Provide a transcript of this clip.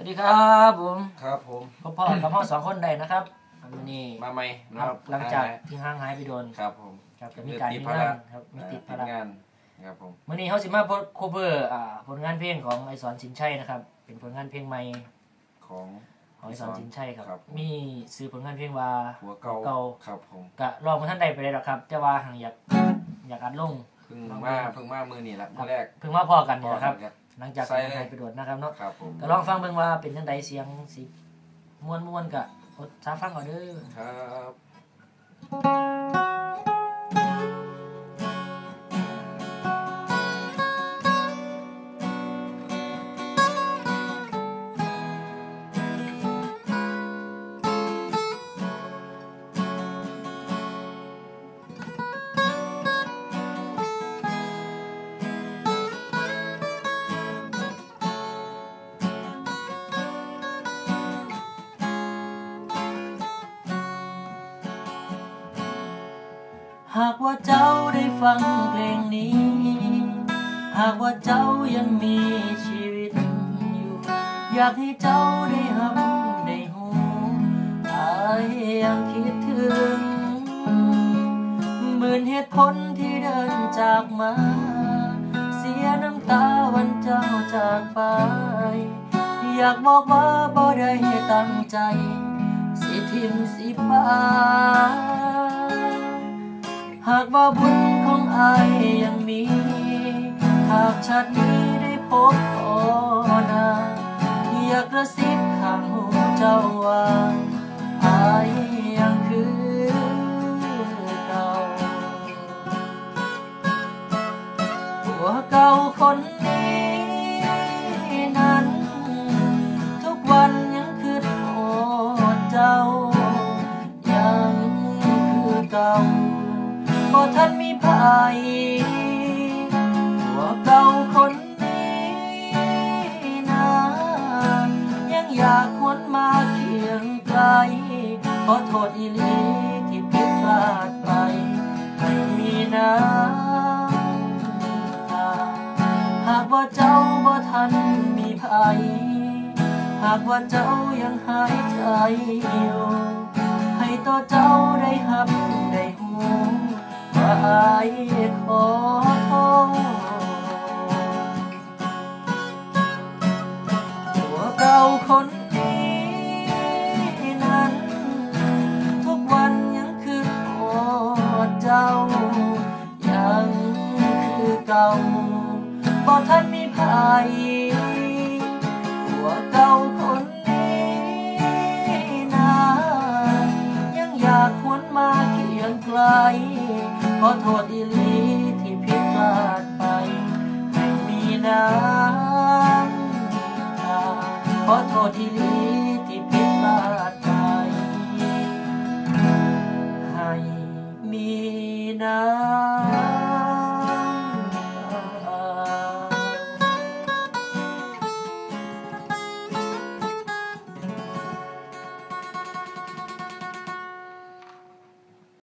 วัสดีครับผมครับผมพ่อพ่อกับพ่อสองคนได้นะครับวันนี้มาใหม่นะคครัรับบหลังจากที่ห่างหายไปโดนครับผมครับก็มีการติดมีภางาระนครับมีติดติภาดระงานครับผมวันนี้เขาสิมาโคเวอร์อ่าผลงานเพลงของไอสอนสินชัยนะครับ เป็นผลงานเพลงใหม่ของของไอสอนสินชัยครับครับ มีซื้อผลงานเพลงว่าหัวเก่าเก่าครับผมกะลองมาท่านใดไปเลยหรอกครับ แต่ว่าหางอยากอยากอัดลงเพิ่งมาเพิ่งมามือนี่แหละมือแรกเพิ่งมาพอกันพนี่อนะครับครับ หลังจากใส่ที่เลยหายไปโดนนะครับเนาะครับผมก็ลองฟังเบิ่งว่าเป็นจังไดเสียงสิม่วนม่วนๆกะอดซาฟังเอาเด้อครับ หากว่าเจ้าได้ฟังเพลงนี้ หากว่าเจ้ายังมีชีวิตอยู่ อยากให้เจ้าได้หับได้หูอายยังคิดถึงหมื่นเหตุผลที่เดินจากมา เสียน้ำตาวันเจ้าจากไป อยากบอกว่าบ่ได้ตั้งใจ สิทิมสิบาากว่าบุญของอายยังมี หากชาตินี้ได้พบพอนาอยากกระซิบข้างหูเจ้าว่าอายยังคือเก่าหัวเก่าคนนี้นั้น บ่ทันมีภัยตัวเก่าคนนี้นะยังอยากวนมาเคียงไกลขอโทษอีลีที่ผิดพลาดไปไม่มีน้ำตาหากว่าเจ้าบ่ทันมีภัยหากว่าเจ้ายังหายใจอยู่ให้ตัวเจ้าได้หับ ว่าอายขอโทษตัวเก่าคนนี้นั้น ทุกวันยังคือโอดเจ้า ยังคือเก่าบ่ทันมีภัยตัวเก่าคน ขอ